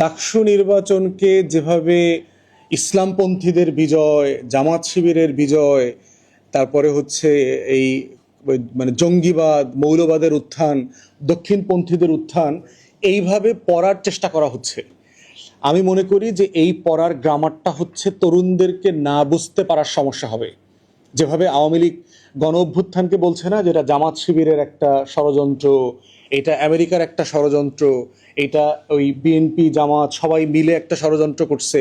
ডাকসু নির্বাচনকে যেভাবে ইসলামপন্থীদের বিজয়, জামাত শিবিরের বিজয়, তারপরে হচ্ছে এই মানে জঙ্গিবাদ, মৌলবাদের উত্থান, দক্ষিণপন্থীদের উত্থান, এইভাবে পড়ার চেষ্টা করা হচ্ছে। আমি মনে করি যে এই পড়ার গ্রামারটা হচ্ছে তরুণদেরকে না বুঝতে পারার সমস্যা হবে। যেভাবে আওয়ামী লীগ গণ অভ্যুত্থানকে বলছে না, যেটা জামাত শিবিরের একটা ষড়যন্ত্র এটা আমেরিকার একটা ষড়যন্ত্র, এটা ওই বিএনপি জামাত সবাই মিলে একটা ষড়যন্ত্র করছে।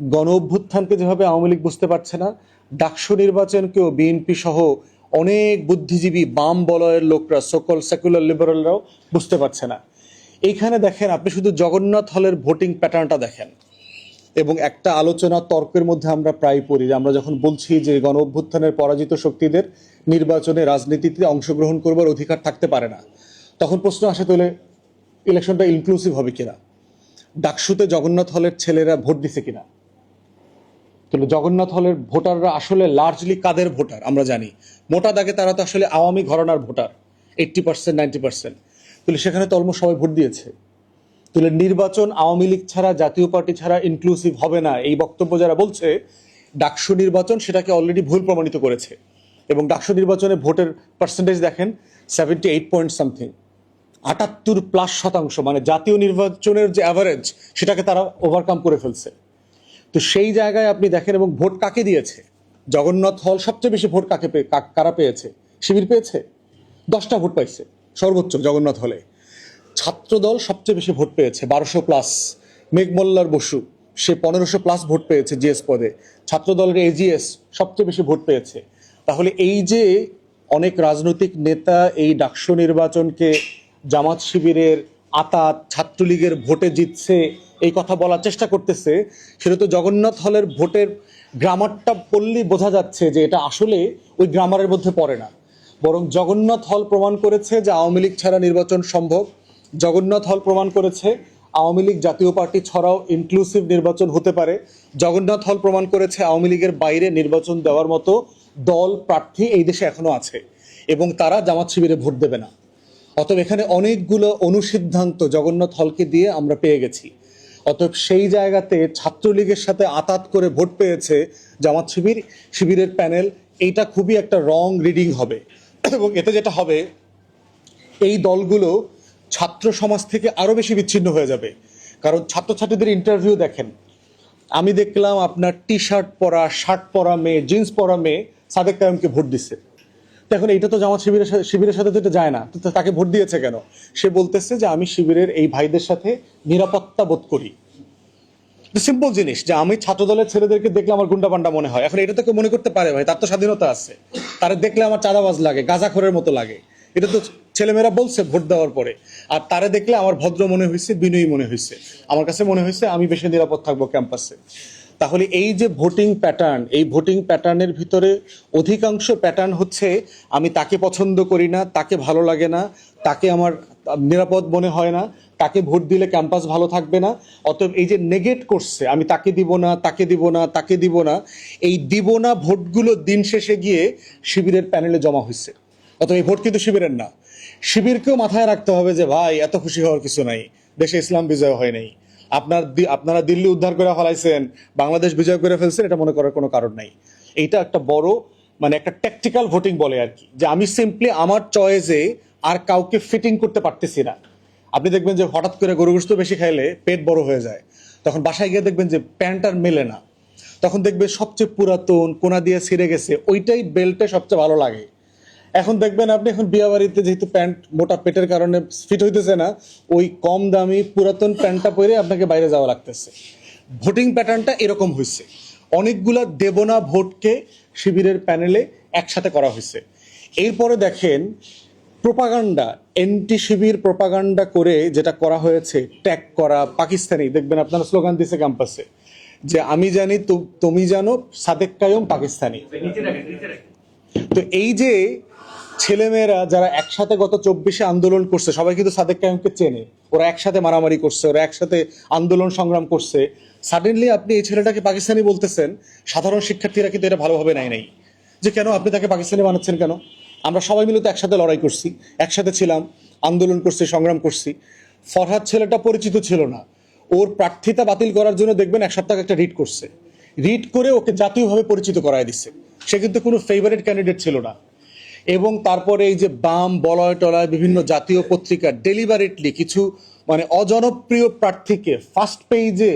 গণ অভ্যুত্থানকে যেভাবে আওয়ামী লীগ বুঝতে পারছে না, ডাকসু নির্বাচনকেও বিএনপি সহ অনেক বুদ্ধিজীবী বাম বলয়ের লোকরা সকল সেকুলার লিবারেলরাও বুঝতে পারছে না। এইখানে দেখেন, আপনি শুধু জগন্নাথ হলের ভোটিং প্যাটার্নটা দেখেন। এবং একটা আলোচনা তর্কের মধ্যে আমরা প্রায় পড়ি যে আমরা যখন বলছি যে গণ অভ্যুত্থানের পরাজিত শক্তিদের নির্বাচনে রাজনীতিতে অংশগ্রহণ করবার অধিকার থাকতে পারে না তখন প্রশ্ন আসে তাহলে ইলেকশনটা ইনক্লুসিভ হবে কিনা? ডাকসুতে জগন্নাথ হলের ছেলেরা ভোট দিছে কিনা? তাহলে জগন্নাথ হলের ভোটাররা আসলে লার্জলি কাদের ভোটার? আমরা জানি। মোটা দাগে তারা তো আসলে Awami ঘরনার voter eighty percent ninety percent তাহলে সেখানে তো অলমোস্ট সবাই ভোট দিয়েছে। তাহলে নির্বাচন আওয়ামী লীগ ছাড়া, জাতীয় পার্টি ছাড়া ইনক্লুসিভ হবে না। এই বক্তব্য যারা বলছে, ডাকসু নির্বাচন সেটাকে অলরেডি ভুল প্রমাণিত করেছে। এবং ডাকসু নির্বাচনে ভোটের পার্সেন্টেজ দেখেন সেভেন্টি এইট পয়েন্ট সামথিং আটাত্তর প্লাস শতাংশ মানে জাতীয় নির্বাচনের যে অ্যাভারেজ সেটাকে তারা ওভারকাম করে ফেলছে। তো সেই জায়গায় আপনি দেখেন এবং ভোট কাকে দিয়েছে? জগন্নাথ হল সবচেয়ে বেশি ভোট কাকে কারা পেয়েছে? শিবির পেয়েছে? দশটা ভোট পাইছে, সর্বোচ্চ জগন্নাথ হলে। ছাত্রদল সবচেয়ে বেশি ভোট পেয়েছে, বারোশো প্লাস মেঘমল্লার বসু, সে পনেরোশো প্লাস ভোট পেয়েছে জিএস পদে। ছাত্রদলের এজিএস সবচেয়ে বেশি ভোট পেয়েছে। তাহলে এই যে অনেক রাজনৈতিক নেতা এই ডাকসু নির্বাচনকে জামাত শিবিরের আতাত ছাত্রলীগের ভোটে জিতছে এই কথা বলার চেষ্টা করতেছে। সেটা তো জগন্নাথ হলের ভোটের গ্রামারটা পড়লেই বোঝা যাচ্ছে যে এটা আসলে ওই গ্রামারের মধ্যে পড়ে না। বরং জগন্নাথ হল প্রমাণ করেছে যে আওয়ামী লীগ ছাড়া নির্বাচন সম্ভব। জগন্নাথ হল প্রমাণ করেছে আওয়ামী লীগ জাতীয় পার্টি ছাড়াও ইনক্লুসিভ নির্বাচন হতে পারে। জগন্নাথ হল প্রমাণ করেছে আওয়ামী লীগের বাইরে নির্বাচন দেওয়ার মতো দল প্রার্থী এই দেশে এখনও আছে এবং তারা জামাত শিবিরে ভোট দেবে না। অতএব এখানে অনেকগুলো অনুসিদ্ধান্ত জগন্নাথ হলকে দিয়ে আমরা পেয়ে গেছি। অতএব সেই জায়গাতে ছাত্রলীগের সাথে আতাত করে ভোট পেয়েছে জামাত শিবির, শিবিরের প্যানেল। এইটা খুবই একটা রং রিডিং হবে। এবং এতে যেটা হবে, এই দলগুলো ছাত্র সমাজ থেকে আরও বেশি বিচ্ছিন্ন হয়ে যাবে। কারণ ছাত্রছাত্রীদের ইন্টারভিউ দেখেন। আমি দেখলাম আপনার টি শার্ট পরা শার্ট পরা মেয়ে জিন্স পরা মেয়ে সাদেক কায়মকে ভোট দিচ্ছে এখন এটা তো জামাত শিবিরের সাথে শিবিরের সাথে তো এটা যায় না। তাকে ভোট দিয়েছে কেন? সে বলতেছে যে আমি শিবিরের এই ভাইদের সাথে নিরাপত্তা বোধ করি। সিম্পল জিনিস যে আমি ছাত্র দলের ছেলেদেরকে দেখলে আমার গুন্ডা পান্ডা মনে হয়। এখন এটা তো কেউ মনে করতে পারে ভাই, তার তো স্বাধীনতা আছে। তারা দেখলে আমার চাঁদাবাজ লাগে, গাঁজাখোরের মতো লাগে। এটা তো ছেলেমেয়েরা বলছে ভোট দেওয়ার পরে। আর তারে দেখলে আমার ভদ্র মনে হয়েছে বিনয়ী মনে হয়েছে আমার কাছে মনে হয়েছে আমি বেশি নিরাপদ থাকব ক্যাম্পাসে। তাহলে এই যে ভোটিং প্যাটার্ন, এই ভোটিং প্যাটার্নের ভিতরে অধিকাংশ প্যাটার্ন হচ্ছে, আমি তাকে পছন্দ করি না, তাকে ভালো লাগে না, তাকে আমার নিরাপদ মনে হয় না, তাকে ভোট দিলে ক্যাম্পাস ভালো থাকবে না, অতএব এই যে নেগেট করছে, আমি তাকে দিব না, তাকে দিব না, তাকে দিব না, এই দিব না ভোটগুলো দিন শেষে গিয়ে শিবিরের প্যানেলে জমা হয়েছে। অতএব এই ভোট কিন্তু শিবিরের না। শিবিরকেও মাথায় রাখতে হবে যে, ভাই, এত খুশি হওয়ার কিছু নাই। দেশে ইসলাম বিজয় হয় নাই। আপনার আপনারা দিল্লি উদ্ধার করে ফেলাইছেন, বাংলাদেশ বিজয় করে ফেলছেন, এটা মনে করার কোনো কারণ নাই। এইটা একটা বড় মানে একটা ট্যাকটিক্যাল ভোটিং বলে আর কি, যে আমি সিম্পলি আমার চয়েসে আর কাউকে ফিটিং করতে পারতেছি না। আপনি দেখবেন যে হঠাৎ করে গরু গোস্ত বেশি খাইলে পেট বড় হয়ে যায়। তখন বাসায় গিয়ে দেখবেন যে প্যান্ট আর মেলে না। তখন দেখবে সবচেয়ে পুরাতন কোনা দিয়ে ছিঁড়ে গেছে, ওইটাই বেল্টে সবচেয়ে ভালো লাগে। এখন দেখবেন আপনি এখন বিয়া বাড়িতে যেহেতু প্যান্ট মোটা পেটের কারণে ফিট হইতেছে না, ওই কম দামি পুরাতন প্যান্টটা পরে আপনাকে বাইরে যাওয়া লাগতেছে। ভোটিং প্যাটার্নটা এরকম হয়েছে অনেকগুলা দেবনা ভোটকে শিবিরের প্যানেলে একসাথে করা হয়েছে এরপরে দেখেন প্রোপাগান্ডা এন্টি শিবির প্রোপাগান্ডা করে যেটা করা হয়েছে ট্যাগ করা, পাকিস্তানি, দেখবেন আপনারা স্লোগান দিছে ক্যাম্পাসে যে আমি জানি তুমি জানো সাদেক কায়ম পাকিস্তানি। তো এই যে ছেলেমেয়েরা যারা একসাথে গত চব্বিশে আন্দোলন করছে, সবাই কিন্তু সাদেক কায়মকে চেনে। ওরা একসাথে মারামারি করছে, ওরা একসাথে আন্দোলন সংগ্রাম করছে। সাডেনলি আপনি এই ছেলেটাকে পাকিস্তানি বলতেছেন, সাধারণ শিক্ষার্থীরা কিন্তু এটা ভালোভাবে নেয় নাই। যে কেন আপনি তাকে পাকিস্তানি বানাচ্ছেন কেন? আমরা সবাই মিলে তো একসাথে লড়াই করছি, একসাথে ছিলাম, আন্দোলন করছি, সংগ্রাম করছি। ফরহাদ ছেলেটা পরিচিত ছিল না। ওর প্রার্থিতা বাতিল করার জন্য দেখবেন এক সপ্তাহ একটা রিট করছে। রিট করে ওকে জাতীয়ভাবে পরিচিত করায় দিচ্ছে। সে কিন্তু কোনো ফেভারিট ক্যান্ডিডেট ছিল না। এবং তারপরে এই যে বাম, বলয় টলয় বিভিন্ন জাতীয় পত্রিকা ডেলিভারেটলি কিছু মানে অজনপ্রিয় প্রার্থীকে ফার্স্ট পেজে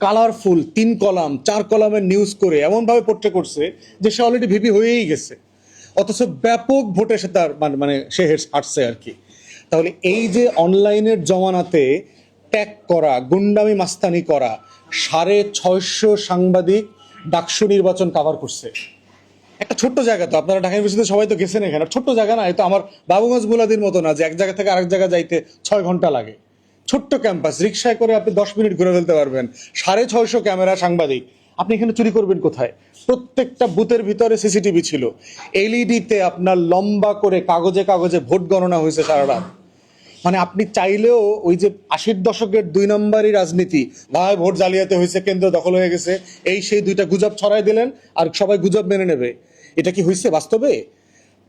কালারফুল তিন কলাম, চার কলামের নিউজ করে এমনভাবে পড়তে করছে যে সে অলরেডি ভিপি হয়েই গেছে। অথচ ব্যাপক ভোটে সে তার মানে মানে সে হাঁটছে আর কি। তাহলে এই যে অনলাইনের জমানাতে ট্যাগ করা, গুন্ডামি মাস্তানি করা, সাড়ে ছয়শো সাংবাদিক ডাকসু নির্বাচন কাভার করছে। একটা ছোট্ট জায়গা তো, আপনারা ঢাকা ইউনিভার্সিটিতে সবাই তো গেছেন এখানে। ছোট্ট জায়গা না তো আমার বাবুগঞ্জ মুলাদির মতো না, যে এক জায়গা থেকে আরেক জায়গা যাইতে ছয় ঘণ্টা লাগে। ছোট্ট ক্যাম্পাস, রিক্সায় করে আপনি দশ মিনিট ঘুরে ফেলতে পারবেন। সাড়ে ছয়শো ক্যামেরা সাংবাদিক। আপনি এখানে চুরি করবেন কোথায়? প্রত্যেকটা বুথের ভিতরে সিসিটিভি ছিল। এলইডিতে আপনার লম্বা করে কাগজে কাগজে ভোট গণনা হয়েছে সারা রাত। মানে আপনি চাইলেও ওই যে আশির দশকের দুই নম্বরই রাজনীতি, ভাই ভোট জালিয়াতে হয়েছে, কেন্দ্র দখল হয়ে গেছে, এই সেই দুইটা গুজব ছড়াই দিলেন আর সবাই গুজব মেনে নেবে। এটা কি হয়েছে বাস্তবে?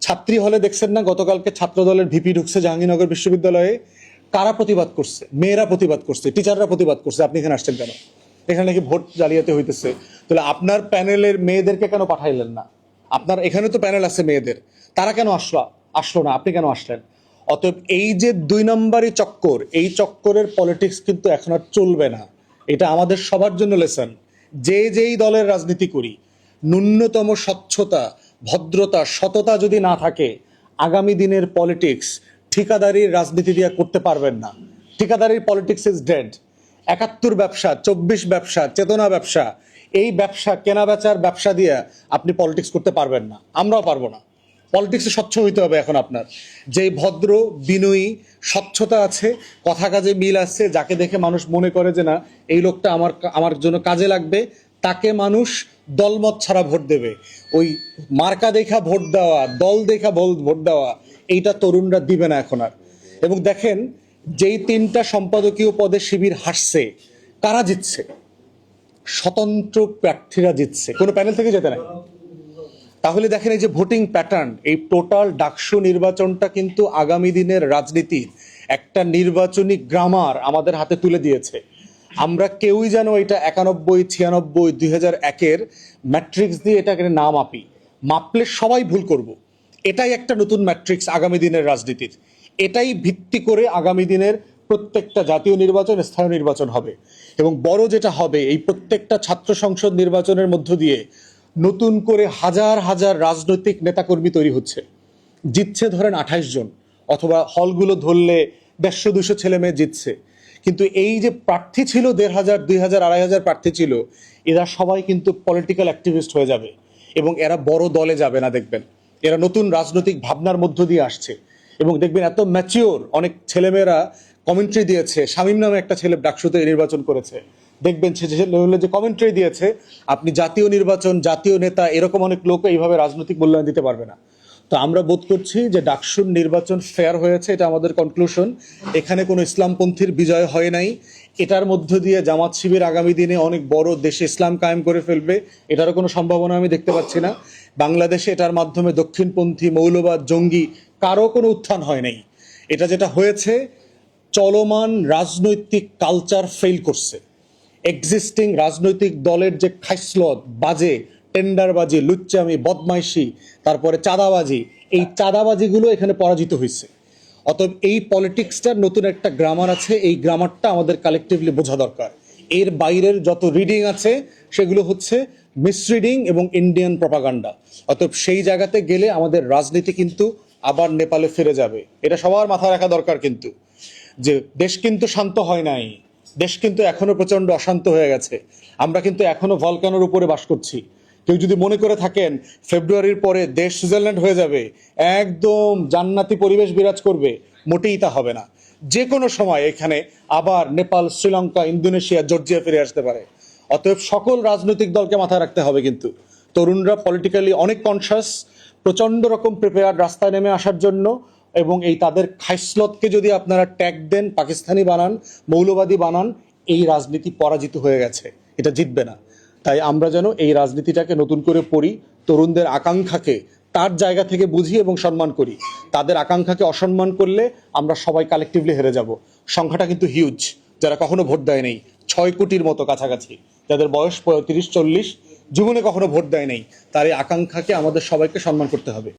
ছাত্রী হলে দেখছেন না, গতকালকে ছাত্র দলের ভিপি ঢুকছে জাহাঙ্গীরনগর বিশ্ববিদ্যালয়ে। কারা প্রতিবাদ করছে? মেয়েরা প্রতিবাদ করছে, টিচাররা প্রতিবাদ করছে, আপনি এখানে আসছেন কেন? এখানে নাকি ভোট জালিয়াতে হইতেছে। তাহলে আপনার প্যানেলের মেয়েদেরকে কেন পাঠাইলেন না? আপনার এখানে তো প্যানেল আছে মেয়েদের। তারা কেন আসলো আসলো না? আপনি কেন আসলেন? অতএব এই যে দুই নম্বরই চক্কর, এই চক্করের পলিটিক্স কিন্তু এখন আর চলবে না। এটা আমাদের সবার জন্য লেসন যে যেই দলের রাজনীতি করি, ন্যূনতম স্বচ্ছতা, ভদ্রতা, সততা যদি না থাকে, আগামী দিনের পলিটিক্স ঠিকাদারির রাজনীতি দিয়ে করতে পারবেন না। ঠিকাদারির পলিটিক্স ইজ ডেড একাত্তর ব্যবসা, চব্বিশ ব্যবসা, চেতনা ব্যবসা, এই ব্যবসা কেনা বেচার ব্যবসা দিয়ে আপনি পলিটিক্স করতে পারবেন না। আমরাও পারব না। পলিটিক্সে স্বচ্ছ হইতে হবে এখন আপনার। যে ভদ্র, বিনয়ী, স্বচ্ছতা আছে, কথা কাজে মিল আছে, যাকে দেখে মানুষ মনে করে যে না, এই লোকটা আমার আমার জন্য কাজে লাগবে, তাকে মানুষ দলমত ছাড়া ভোট দেবে। ওই মার্কা দেখা ভোট দেওয়া, দল দেখা ভোট দেওয়া, এইটা তরুণরা দিবে না এখন আর। এবং দেখেন, যেই তিনটা সম্পাদকীয় পদে শিবির হাসছে কারা জিতছে? স্বতন্ত্র প্রার্থীরা জিতছে। কোনো প্যানেল থেকে যেতে নাই? তাহলে দেখেন এই যে ভোটিং প্যাটার্ন, এই টোটাল ডাকসু নির্বাচনটা কিন্তু আগামী দিনের রাজনীতির একটা নির্বাচনী গ্রামার আমাদের হাতে তুলে দিয়েছে। আমরা কেউই যেন এটা একানব্বই, ছিয়ানব্বই, দুই হাজার একের ম্যাট্রিক্স দিয়ে এটাকে না মাপি। মাপলে সবাই ভুল করব। এটাই একটা নতুন ম্যাট্রিক্স আগামী দিনের রাজনীতির। এটাই ভিত্তি করে আগামী দিনের প্রত্যেকটা জাতীয় নির্বাচন, স্থানীয় নির্বাচন হবে। এবং বড় যেটা হবে, এই প্রত্যেকটা ছাত্র সংসদ নির্বাচনের মধ্য দিয়ে নতুন করে হাজার হাজার রাজনৈতিক নেতাকর্মী তৈরি হচ্ছে। জিতছে ধরেন আঠাইশ জন, অথবা হলগুলো ধরলে দেড়শো, দুশো ছেলে মেয়ে জিতছে। কিন্তু এই যে প্রার্থী ছিল, দেড় হাজার, দুই হাজার, আড়াই হাজার প্রার্থী ছিল, এরা সবাই কিন্তু পলিটিক্যাল অ্যাক্টিভিস্ট হয়ে যাবে এবং এরা বড় দলে যাবে না, দেখবেন। এরা নতুন রাজনৈতিক ভাবনার মধ্য দিয়ে আসছে। এবং দেখবেন এত ম্যাচিওর অনেক ছেলেমেয়েরা কমেন্ট্রি দিয়েছে, শামীম নামে একটা ছেলে ডাকসুতে নির্বাচন করেছে। দেখবেন যে লেভেলে যে কমেন্ট্রি দিয়েছে, আপনি জাতীয় নির্বাচন, জাতীয় নেতা, এরকম অনেক লোক এইভাবে রাজনৈতিক মূল্যায়ন দিতে পারবে না। তো আমরা বোধ করছি যে ডাকসুর নির্বাচন ফেয়ার হয়েছে, এটা আমাদের কনক্লুশন এখানে কোনো ইসলামপন্থীর বিজয় হয় নাই। এটার মধ্য দিয়ে জামাত শিবির আগামী দিনে অনেক বড় দেশে ইসলাম কায়েম করে ফেলবে, এটারও কোনো সম্ভাবনা আমি দেখতে পাচ্ছি না। বাংলাদেশে এটার মাধ্যমে দক্ষিণপন্থী, মৌলবাদ, জঙ্গি কারও কোনো উত্থান হয় নাই। এটা যেটা হয়েছে, চলমান রাজনৈতিক কালচার ফেল করছে। এক্সিস্টিং রাজনৈতিক দলের যে খাইসলত, বাজে, টেন্ডারবাজি, লুচ্চামি, বদমাইশি, তারপরে চাঁদাবাজি, এই চাঁদাবাজিগুলো এখানে পরাজিত হয়েছে। অতএব এই পলিটিক্সটার নতুন একটা গ্রামার আছে, এই গ্রামারটা আমাদের কালেকটিভলি বোঝা দরকার। এর বাইরের যত রিডিং আছে, সেগুলো হচ্ছে মিসরিডিং এবং ইন্ডিয়ান প্রপাগান্ডা অতএব সেই জায়গাতে গেলে আমাদের রাজনীতি কিন্তু আবার নেপালে ফিরে যাবে। এটা সবার মাথায় রাখা দরকার কিন্তু। যে দেশ কিন্তু শান্ত হয় নাই। দেশ কিন্তু এখনও প্রচণ্ড অশান্ত হয়ে গেছে। আমরা কিন্তু এখনও ভলকানোর উপরে বাস করছি। কেউ যদি মনে করে থাকেন, ফেব্রুয়ারির পরে দেশ সুইজারল্যান্ড হয়ে যাবে, একদম জান্নাতি পরিবেশ বিরাজ করবে, মোটেই তা হবে না। যে কোনো সময় এখানে আবার নেপাল, শ্রীলঙ্কা, ইন্দোনেশিয়া, জর্জিয়া ফিরে আসতে পারে। অতএব সকল রাজনৈতিক দলকে মাথায় রাখতে হবে কিন্তু। তরুণরা পলিটিক্যালি অনেক কনসাস প্রচণ্ড রকম প্রিপেয়ার রাস্তায় নেমে আসার জন্য এবং এই তাদের খাইসলতকে যদি আপনারা ট্যাগ দেন, পাকিস্তানি বানান, মৌলবাদী বানান, এই রাজনীতি পরাজিত হয়ে গেছে। এটা জিতবে না। তাই আমরা যেন এই রাজনীতিটাকে নতুন করে পড়ি, তরুণদের আকাঙ্ক্ষাকে তার জায়গা থেকে বুঝি এবং সম্মান করি। তাদের আকাঙ্ক্ষাকে অসম্মান করলে আমরা সবাই কালেকটিভলি হেরে যাব। সংখ্যাটা কিন্তু হিউজ যারা কখনো ভোট দেয় নেই। ছয় কোটির মতো কাছাকাছি। যাদের বয়স পঁয়ত্রিশ, চল্লিশ জীবনে কখনো ভোট দেয় নেই। তার এই আকাঙ্ক্ষাকে আমাদের সবাইকে সম্মান করতে হবে।